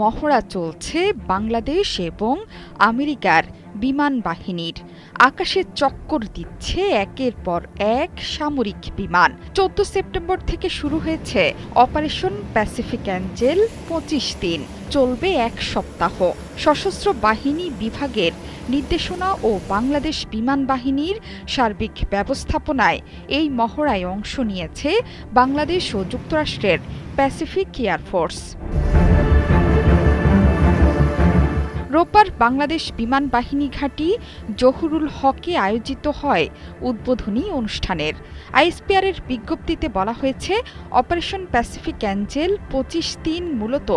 মহড়া চলছে বাংলাদেশ এবং আমেরিকার বিমান বাহিনীর। আকাশে চক্কর দিচ্ছে একের পর এক সামরিক বিমান। চোদ্দ সেপ্টেম্বর থেকে শুরু হয়েছে অপারেশন প্যাসিফিক অ্যাঞ্জেল পঁচিশ দিন। চলবে এক সপ্তাহ। সশস্ত্র বাহিনী বিভাগের নির্দেশনা ও বাংলাদেশ বিমান বাহিনীর সার্বিক ব্যবস্থাপনায় এই মহড়ায় অংশ নিয়েছে বাংলাদেশ ও যুক্তরাষ্ট্রের প্যাসিফিক এয়ারফোর্স রোববার বাংলাদেশ বিমান বাহিনী ঘাঁটি জহুরুল হকে আয়োজিত হয় উদ্বোধনী অনুষ্ঠানের। আইএসপিআরের বিজ্ঞপ্তিতে বলা হয়েছে, অপারেশন প্যাসিফিক অ্যাঞ্জেল পঁচিশ দিন মূলত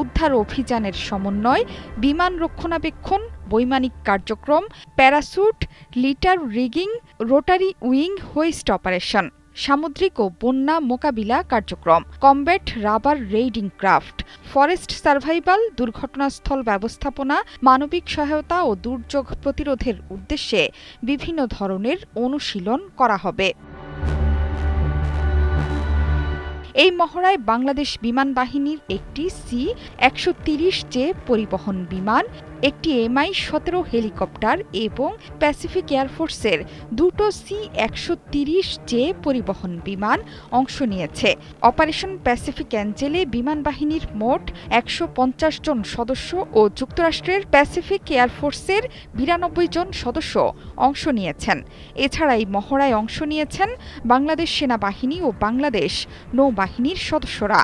উদ্ধার অভিযানের সমন্বয়, বিমান রক্ষণাবেক্ষণ, বৈমানিক কার্যক্রম, parachute, litter rigging, rotary wing hoist operation. সামুদ্রিক ও বন্যা মোকাবিলা কার্যক্রম, combat rubber raiding craft, forest survival, দুর্ঘটনাস্থল ব্যবস্থাপনা, মানবিক সহায়তা ও দুর্যোগ প্রতিরোধের উদ্দেশ্যে বিভিন্ন ধরনের অনুশীলন করা হবে। এই মহড়ায় বাংলাদেশ বিমান বাহিনীর একটি সি একশো তিরিশ জে পরিবহন বিমান, একটি এমআই সতেরো হেলিকপ্টার এবং প্যাসিফিক এয়ারফোর্সের দুটো সি একশো তিরিশ জে পরিবহন বিমান অংশ নিয়েছে। অপারেশন প্যাসিফিক অ্যাঞ্জেলে বিমান বাহিনীর মোট একশো পঞ্চাশ জন সদস্য ও যুক্তরাষ্ট্রের প্যাসিফিক এয়ারফোর্সের বিরানব্বই জন সদস্য অংশ নিয়েছেন। এছাড়া এই মহড়ায় অংশ নিয়েছেন বাংলাদেশ সেনাবাহিনী ও বাংলাদেশ নৌবাহিনীর সদস্যরা।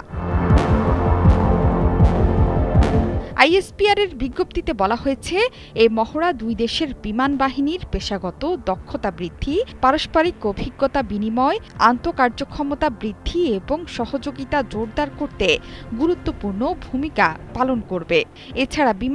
আইএসপিআরের বিজ্ঞপ্তিতে বলা হয়েছে এই মহড়া দুই দেশের বিমান বাহিনীর পেশাগত দক্ষতা বৃদ্ধি, পারস্পরিক অভিজ্ঞতা বিনিময়, আন্তঃকার্যক্ষমতা বৃদ্ধি এবং সহযোগিতা জোরদার করতে গুরুত্বপূর্ণ ভূমিকা পালন করবে। এছাড়া বিমান